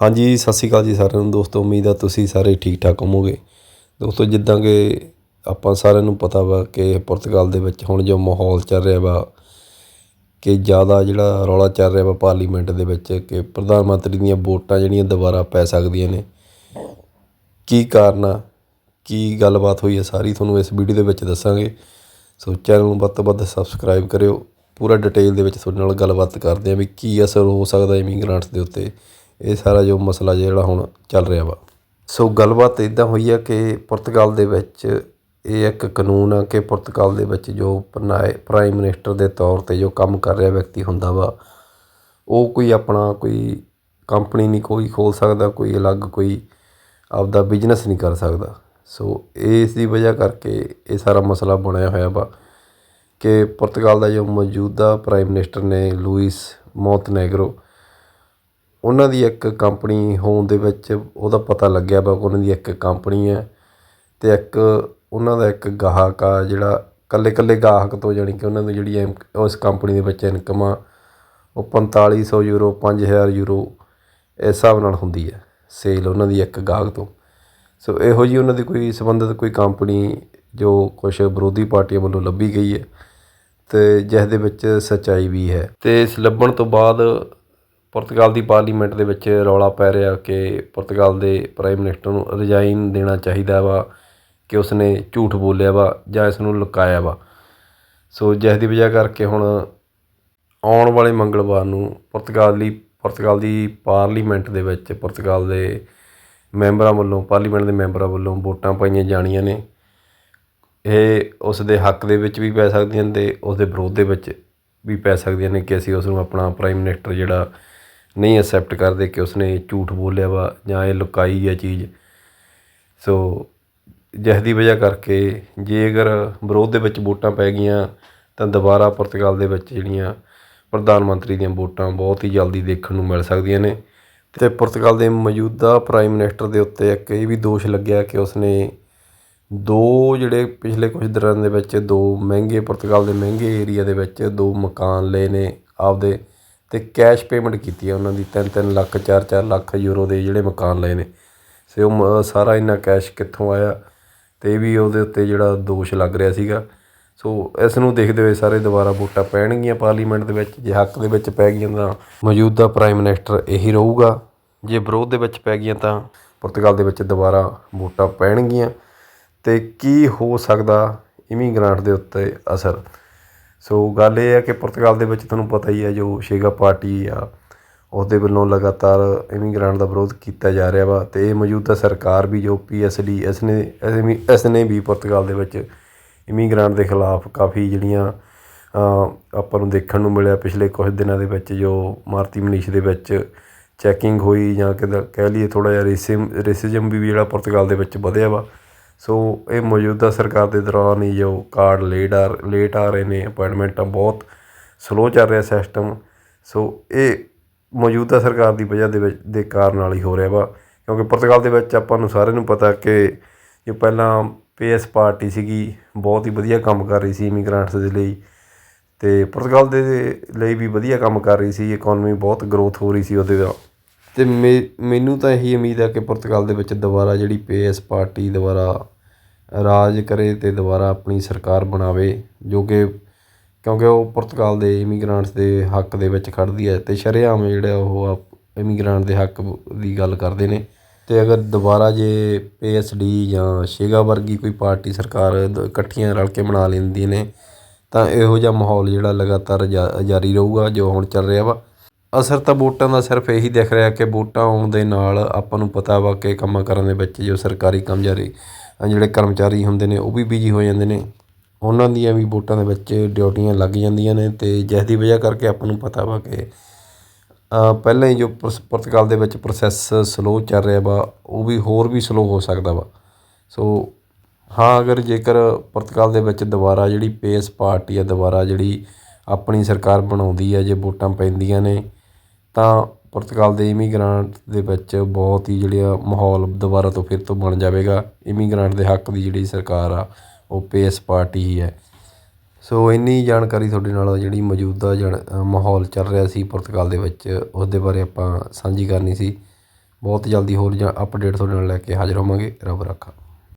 ਹਾਂਜੀ, ਸਤਿ ਸ਼੍ਰੀ ਅਕਾਲ ਜੀ ਸਾਰਿਆਂ ਨੂੰ ਦੋਸਤੋ, ਉਮੀਦ ਆ ਤੁਸੀਂ ਸਾਰੇ ਠੀਕ ਠਾਕ ਹੋਵੋਗੇ। ਦੋਸਤੋ, ਜਿੱਦਾਂ ਕਿ ਆਪਾਂ ਸਾਰਿਆਂ ਨੂੰ ਪਤਾ ਵਾ ਕਿ ਪੁਰਤਗਾਲ ਦੇ ਵਿੱਚ ਹੁਣ ਜੋ ਮਾਹੌਲ ਚੱਲ ਰਿਹਾ ਵਾ, ਕਿ ਜ਼ਿਆਦਾ ਜਿਹੜਾ ਰੌਲਾ ਚੱਲ ਰਿਹਾ ਵਾ ਪਾਰਲੀਮੈਂਟ ਦੇ ਵਿੱਚ, ਕਿ ਪ੍ਰਧਾਨ ਮੰਤਰੀ ਦੀਆਂ ਵੋਟਾਂ ਜਿਹੜੀਆਂ ਦੁਬਾਰਾ ਪੈ ਸਕਦੀਆਂ ਨੇ। ਕੀ ਕਾਰਨ ਆ? ਕੀ ਗੱਲਬਾਤ ਹੋਈ ਹੈ ਸਾਰੀ ਤੁਹਾਨੂੰ ਇਸ ਵੀਡੀਓ ਦੇ ਵਿੱਚ ਦੱਸਾਂਗੇ। ਸੋ ਚੈਨਲ ਨੂੰ ਵੱਧ ਤੋਂ ਵੱਧ ਸਬਸਕ੍ਰਾਈਬ ਕਰਿਓ। ਪੂਰਾ ਡਿਟੇਲ ਦੇ ਵਿੱਚ ਤੁਹਾਡੇ ਨਾਲ ਗੱਲਬਾਤ ਕਰਦੇ ਹਾਂ ਵੀ ਕੀ ਅਸਰ ਹੋ ਸਕਦਾ ਇਮੀਗ੍ਰੈਂਟਸ ਦੇ ਉੱਤੇ। ਇਹ ਸਾਰਾ ਜੋ ਮਸਲਾ ਜਿਹੜਾ ਹੁਣ ਚੱਲ ਰਿਹਾ ਵਾ। ਸੋ ਗੱਲਬਾਤ ਇਦਾਂ ਹੋਈ ਆ ਕਿ ਪੁਰਤਗਾਲ ਦੇ ਵਿੱਚ ਇਹ ਇੱਕ ਕਾਨੂੰਨ ਆ ਕਿ ਪੁਰਤਗਾਲ ਦੇ ਵਿੱਚ ਜੋ ਪ੍ਰਾਈਮ ਮਿਨਿਸਟਰ ਦੇ ਤੌਰ ਤੇ ਜੋ ਕੰਮ ਕਰ ਰਿਹਾ ਵਿਅਕਤੀ ਹੁੰਦਾ ਵਾ, ਉਹ ਕੋਈ ਆਪਣਾ ਕੋਈ ਕੰਪਨੀ ਨਹੀਂ ਕੋਈ ਖੋਲ ਸਕਦਾ, ਕੋਈ ਅਲੱਗ ਕੋਈ ਆਪਦਾ ਬਿਜ਼ਨਸ ਨਹੀਂ ਕਰ ਸਕਦਾ। ਸੋ ਇਸ ਦੀ ਵਜ੍ਹਾ ਕਰਕੇ ਇਹ ਸਾਰਾ ਮਸਲਾ ਬਣਿਆ ਹੋਇਆ ਵਾ ਕਿ ਪੁਰਤਗਾਲ ਦਾ ਜੋ ਮੌਜੂਦਾ ਪ੍ਰਾਈਮ ਮਿਨਿਸਟਰ ਨੇ ਲੂਇਸ ਮੌਂਤਨੇਗਰੋ ਉਹਨਾਂ ਦੀ ਇੱਕ ਕੰਪਨੀ ਹੋਣ ਦੇ ਵਿੱਚ ਉਹਦਾ ਪਤਾ ਲੱਗਿਆ ਵਾ ਕਿ ਉਹਨਾਂ ਦੀ ਇੱਕ ਕੰਪਨੀ ਹੈ ਅਤੇ ਇੱਕ ਉਹਨਾਂ ਦਾ ਇੱਕ ਗਾਹਕ ਆ ਜਿਹੜਾ ਇਕੱਲੇ ਇਕੱਲੇ ਗਾਹਕ ਤੋਂ ਜਾਣੀ ਕਿ ਉਹਨਾਂ ਦੀ ਜਿਹੜੀ ਇਨ- ਉਸ ਕੰਪਨੀ ਦੇ ਵਿੱਚ ਇਨਕਮ ਆ, ਉਹ 4500 ਯੂਰੋ, ਪੰਜ ਹਜ਼ਾਰ ਯੂਰੋ ਇਸ ਹਿਸਾਬ ਨਾਲ ਹੁੰਦੀ ਹੈ ਸੇਲ ਉਹਨਾਂ ਦੀ ਇੱਕ ਗਾਹਕ ਤੋਂ। ਸੋ ਇਹੋ ਜਿਹੀ ਉਹਨਾਂ ਦੀ ਕੋਈ ਸੰਬੰਧਿਤ ਕੋਈ ਕੰਪਨੀ ਜੋ ਕੁਛ ਵਿਰੋਧੀ ਪਾਰਟੀਆਂ ਵੱਲੋਂ ਲੱਭੀ ਗਈ ਹੈ ਅਤੇ ਜਿਸ ਦੇ ਵਿੱਚ ਸੱਚਾਈ ਵੀ ਹੈ। ਅਤੇ ਇਸ ਲੱਭਣ ਤੋਂ ਬਾਅਦ ਪੁਰਤਗਾਲ ਦੀ ਪਾਰਲੀਮੈਂਟ ਦੇ ਵਿੱਚ ਰੌਲਾ ਪੈ ਰਿਹਾ ਕਿ ਪੁਰਤਗਾਲ ਦੇ ਪ੍ਰਾਈਮ ਮਿਨਿਸਟਰ ਨੂੰ ਰਿਜ਼ਾਈਨ ਦੇਣਾ ਚਾਹੀਦਾ ਵਾ ਕਿ ਉਸਨੇ ਝੂਠ ਬੋਲਿਆ ਵਾ ਜਾਂ ਇਸ ਨੂੰ ਲੁਕਾਇਆ ਵਾ। ਸੋ ਜਿਸ ਦੀ ਵਜ੍ਹਾ ਕਰਕੇ ਹੁਣ ਆਉਣ ਵਾਲੇ ਮੰਗਲਵਾਰ ਨੂੰ ਪੁਰਤਗਾਲੀ ਪੁਰਤਗਾਲ ਦੀ ਪਾਰਲੀਮੈਂਟ ਦੇ ਵਿੱਚ ਪੁਰਤਗਾਲ ਦੇ ਮੈਂਬਰਾਂ ਵੱਲੋਂ, ਪਾਰਲੀਮੈਂਟ ਦੇ ਮੈਂਬਰਾਂ ਵੱਲੋਂ ਵੋਟਾਂ ਪਾਈਆਂ ਜਾਣੀਆਂ ਨੇ। ਇਹ ਉਸ ਦੇ ਹੱਕ ਦੇ ਵਿੱਚ ਵੀ ਪੈ ਸਕਦੀਆਂ ਨੇ ਤੇ ਉਸ ਦੇ ਵਿਰੋਧ ਦੇ ਵਿੱਚ ਵੀ ਪੈ ਸਕਦੀਆਂ ਨੇ ਕਿ ਅਸੀਂ ਉਸ ਨੂੰ ਆਪਣਾ ਪ੍ਰਾਈਮ ਮਿਨਿਸਟਰ ਜਿਹੜਾ ਨਹੀਂ ਐਕਸੈਪਟ ਕਰਦੇ ਕਿ ਉਸਨੇ ਝੂਠ ਬੋਲਿਆ ਵਾ ਜਾਂ ਇਹ ਲੁਕਾਈ ਹੈ ਚੀਜ਼। ਸੋ ਜਿਸ ਦੀ ਵਜ੍ਹਾ ਕਰਕੇ ਜੇ ਅਗਰ ਵਿਰੋਧ ਦੇ ਵਿੱਚ ਵੋਟਾਂ ਪੈ ਗਈਆਂ, ਤਾਂ ਦੁਬਾਰਾ ਪੁਰਤਗਾਲ ਦੇ ਵਿੱਚ ਜਿਹੜੀਆਂ ਪ੍ਰਧਾਨ ਮੰਤਰੀ ਦੀਆਂ ਵੋਟਾਂ ਬਹੁਤ ਹੀ ਜਲਦੀ ਦੇਖਣ ਨੂੰ ਮਿਲ ਸਕਦੀਆਂ ਨੇ। ਤੇ ਪੁਰਤਗਾਲ ਦੇ ਮੌਜੂਦਾ ਪ੍ਰਾਈਮ ਮਿਨਿਸਟਰ ਦੇ ਉੱਤੇ ਇੱਕ ਇਹ ਵੀ ਦੋਸ਼ ਲੱਗਿਆ ਕਿ ਉਸਨੇ ਦੋ ਜਿਹੜੇ ਪਿਛਲੇ ਕੁਝ ਦਿਨਾਂ ਦੇ ਵਿੱਚ ਦੋ ਮਹਿੰਗੇ, ਪੁਰਤਗਾਲ ਦੇ ਮਹਿੰਗੇ ਏਰੀਆ ਦੇ ਵਿੱਚ ਦੋ ਮਕਾਨ ਲਏ ਨੇ ਆਪਦੇ। ਅਤੇ ਕੈਸ਼ ਪੇਮੈਂਟ ਕੀਤੀ ਹੈ ਉਹਨਾਂ ਦੀ 3-3 ਲੱਖ 4-4 ਲੱਖ ਯੂਰੋ ਦੇ ਜਿਹੜੇ ਮਕਾਨ ਲਏ ਨੇ। ਸੇ ਉਹ ਸਾਰਾ ਇੰਨਾ ਕੈਸ਼ ਕਿੱਥੋਂ ਆਇਆ? ਅਤੇ ਇਹ ਵੀ ਉਹਦੇ ਉੱਤੇ ਜਿਹੜਾ ਦੋਸ਼ ਲੱਗ ਰਿਹਾ ਸੀਗਾ। ਸੋ ਇਸ ਨੂੰ ਦੇਖਦੇ ਹੋਏ ਸਾਰੇ ਦੁਬਾਰਾ ਵੋਟਾਂ ਪੈਣਗੀਆਂ ਪਾਰਲੀਮੈਂਟ ਦੇ ਵਿੱਚ, ਜੇ ਹੱਕ ਦੇ ਵਿੱਚ ਪੈ ਗਈਆਂ ਤਾਂ ਮੌਜੂਦਾ ਪ੍ਰਾਈਮ ਮਿਨਿਸਟਰ ਇਹੀ ਰਹੂਗਾ। ਜੇ ਵਿਰੋਧ ਦੇ ਵਿੱਚ ਪੈ ਗਈਆਂ ਤਾਂ ਪੁਰਤਗਾਲ ਦੇ ਵਿੱਚ ਦੁਬਾਰਾ ਵੋਟਾਂ ਪੈਣਗੀਆਂ। ਤੇ ਕੀ ਹੋ ਸਕਦਾ? ਇਮੀਗ੍ਰਾਂਟ ਦੇ ਉੱਤੇ ਅਸਰ। ਸੋ ਗੱਲ ਇਹ ਹੈ ਕਿ ਪੁਰਤਗਾਲ ਦੇ ਵਿੱਚ ਤੁਹਾਨੂੰ ਪਤਾ ਹੀ ਹੈ ਜੋ ਸ਼ੇਗਾ ਪਾਰਟੀ ਆ, ਉਹਦੇ ਵੱਲੋਂ ਲਗਾਤਾਰ ਇਮੀਗ੍ਰਾਂਟ ਦਾ ਵਿਰੋਧ ਕੀਤਾ ਜਾ ਰਿਹਾ ਵਾ ਤੇ ਇਹ ਮੌਜੂਦਾ ਸਰਕਾਰ ਵੀ ਜੋ ਪੀਐਸਡੀ ਇਸ ਨੇ ਇਸ ਨੇ ਵੀ ਪੁਰਤਗਾਲ ਦੇ ਵਿੱਚ ਇਮੀਗ੍ਰਾਂਟ ਦੇ ਖਿਲਾਫ ਕਾਫੀ ਜਿਹੜੀਆਂ ਆਪਾਂ ਨੂੰ ਦੇਖਣ ਨੂੰ ਮਿਲਿਆ ਪਿਛਲੇ ਕੁਝ ਦਿਨਾਂ ਦੇ ਵਿੱਚ ਜੋ ਮਾਰਤੀ ਮਨੀਸ਼ ਦੇ ਵਿੱਚ ਚੈਕਿੰਗ ਹੋਈ ਜਾਂ ਕਿ ਕਹਿ ਲਈਏ ਥੋੜਾ ਜਿਹਾ ਰੇਸਿਮ ਰੇਸਿਜ਼ਮ ਵੀ ਜਿਹੜਾ ਪੁਰਤਗਾਲ ਦੇ ਵਿੱਚ ਵਧਿਆ ਵਾ। ਸੋ ਇਹ ਮੌਜੂਦਾ ਸਰਕਾਰ ਦੇ ਦੌਰਾਨ ਹੀ ਜੋ ਕਾਰਡ ਲੇਟ ਆ ਲੇਟ ਆ ਰਹੇ ਨੇ, ਅਪਾਇੰਟਮੈਂਟਾਂ ਬਹੁਤ ਸਲੋਅ ਚੱਲ ਰਿਹਾ ਸਿਸਟਮ ਸੋ ਇਹ ਮੌਜੂਦਾ ਸਰਕਾਰ ਦੀ ਵਜ੍ਹਾ ਦੇ ਵਿੱਚ, ਦੇ ਕਾਰਨ ਨਾਲ ਹੀ ਹੋ ਰਿਹਾ ਵਾ। ਕਿਉਂਕਿ ਪੁਰਤਗਾਲ ਦੇ ਵਿੱਚ ਆਪਾਂ ਨੂੰ ਸਾਰਿਆਂ ਨੂੰ ਪਤਾ ਕਿ ਜੋ ਪਹਿਲਾਂ ਪੀਐਸ ਪਾਰਟੀ ਸੀਗੀ, ਬਹੁਤ ਹੀ ਵਧੀਆ ਕੰਮ ਕਰ ਰਹੀ ਸੀ ਇਮੀਗ੍ਰੈਂਟਸ ਦੇ ਲਈ। ਤੇ ਪੁਰਤਗਾਲ ਦੇ ਲਈ ਵੀ ਵਧੀਆ ਕੰਮ ਕਰ ਰਹੀ ਸੀ ਇਕਨੋਮੀ ਬਹੁਤ ਗਰੋਥ ਹੋ ਰਹੀ ਸੀ ਉਹਦੇ ਦਾ ਅਤੇ ਮੇ- ਮੈਨੂੰ ਤਾਂ ਇਹੀ ਉਮੀਦ ਹੈ ਕਿ ਪੁਰਤਗਾਲ ਦੇ ਵਿੱਚ ਦੁਬਾਰਾ ਜਿਹੜੀ ਪੇ ਪੀਐਸ ਪਾਰਟੀ ਦੁਬਾਰਾ ਰਾਜ ਕਰੇ ਅਤੇ ਦੁਬਾਰਾ ਆਪਣੀ ਸਰਕਾਰ ਬਣਾਵੇ, ਜੋ ਕਿ ਕਿਉਂਕਿ ਉਹ ਪੁਰਤਗਾਲ ਦੇ ਇਮੀਗ੍ਰੈਂਟਸ ਦੇ ਹੱਕ ਦੇ ਵਿੱਚ ਖੜ੍ਹਦੀ ਹੈ ਅਤੇ ਸ਼ਰੇਆਮ ਜਿਹੜਾ ਉਹ ਇਮੀਗ੍ਰੈਂਟ ਦੇ ਹੱਕ ਦੀ ਗੱਲ ਕਰਦੇ ਨੇ। ਅਤੇ ਅਗਰ ਦੁਬਾਰਾ ਜੇ ਪੀਐਸਡੀ ਜਾਂ ਸ਼ੇਗਾ ਵਰਗੀ ਕੋਈ ਪਾਰਟੀ ਸਰਕਾਰ ਦ- ਇਕੱਠੀਆਂ ਰਲ ਕੇ ਬਣਾ ਲੈਂਦੀਆਂ ਨੇ, ਤਾਂ ਇਹੋ ਜਿਹਾ ਮਾਹੌਲ ਜਿਹੜਾ ਲਗਾਤਾਰ ਜਾ- ਜਾਰੀ ਰਹੇਗਾ, ਜੋ ਹੁਣ ਚੱਲ ਰਿਹਾ ਵਾ। ਅਸਰ ਤਾਂ ਵੋਟਾਂ ਦਾ ਸਿਰਫ ਇਹੀ ਦਿਖ ਰਿਹਾ ਕਿ ਵੋਟਾਂ ਆਉਣ ਦੇ ਨਾਲ ਆਪਾਂ ਨੂੰ ਪਤਾ ਵਾ ਕਿ ਕੰਮਾਂ ਕਾਰਾਂ ਦੇ ਵਿੱਚ ਜੋ ਸਰਕਾਰੀ ਕੰਮਚਾਰੀ ਜਿਹੜੇ ਕਰਮਚਾਰੀ ਹੁੰਦੇ ਨੇ ਉਹ ਵੀ ਬਿਜ਼ੀ ਹੋ ਜਾਂਦੇ ਨੇ। ਉਹਨਾਂ ਦੀਆਂ ਵੀ ਵੋਟਾਂ ਦੇ ਵਿੱਚ ਡਿਊਟੀਆਂ ਲੱਗ ਜਾਂਦੀਆਂ ਨੇ ਅਤੇ ਜਿਸ ਦੀ ਵਜ੍ਹਾ ਕਰਕੇ ਆਪਾਂ ਨੂੰ ਪਤਾ ਵਾ ਕਿ ਪਹਿਲਾਂ ਹੀ ਜੋ ਪੁਰਸ- ਪੁਰਤਗਾਲ ਦੇ ਵਿੱਚ ਪ੍ਰੋਸੈਸ ਸਲੋ ਚੱਲ ਰਿਹਾ ਵਾ, ਉਹ ਵੀ ਹੋਰ ਵੀ ਸਲੋ ਹੋ ਸਕਦਾ ਵਾ। ਸੋ ਹਾਂ, ਅਗਰ ਜੇਕਰ ਪੁਰਤਗਾਲ ਦੇ ਵਿੱਚ ਦੁਬਾਰਾ ਜਿਹੜੀ ਪੇਸ ਪਾਰਟੀ ਆ, ਦੁਬਾਰਾ ਜਿਹੜੀ ਆਪਣੀ ਸਰਕਾਰ ਬਣਾਉਂਦੀ ਹੈ ਜੇ ਵੋਟਾਂ ਪੈਂਦੀਆਂ ਨੇ ਤਾਂ ਪੁਰਤਗਾਲ ਦੇ ਇਮੀਗ੍ਰਾਂਟ ਦੇ ਵਿੱਚ ਬਹੁਤ ਹੀ ਜਿਹੜੇ ਆ ਮਾਹੌਲ ਦੁਬਾਰਾ ਤੋਂ ਫਿਰ ਤੋਂ ਬਣ ਜਾਵੇਗਾ। ਇਮੀਗ੍ਰਾਂਟ ਦੇ ਹੱਕ ਦੀ ਜਿਹੜੀ ਸਰਕਾਰ ਆ, ਉਹ ਪੇਸ ਪਾਰਟੀ ਹੀ ਹੈ। ਸੋ ਇੰਨੀ ਜਾਣਕਾਰੀ ਤੁਹਾਡੇ ਨਾਲ ਜਿਹੜੀ ਮੌਜੂਦਾ ਜਣ ਮਾਹੌਲ ਚੱਲ ਰਿਹਾ ਸੀ ਪੁਰਤਗਾਲ ਦੇ ਵਿੱਚ ਉਸ ਦੇ ਬਾਰੇ ਆਪਾਂ ਸਾਂਝੀ ਕਰਨੀ ਸੀ। ਬਹੁਤ ਜਲਦੀ ਹੋਰ ਜਾਂ ਅਪਡੇਟ ਤੁਹਾਡੇ ਨਾਲ ਲੈ ਕੇ ਹਾਜ਼ਰ ਹੋਵਾਂਗੇ। ਰੱਬ ਰਾਖਾ।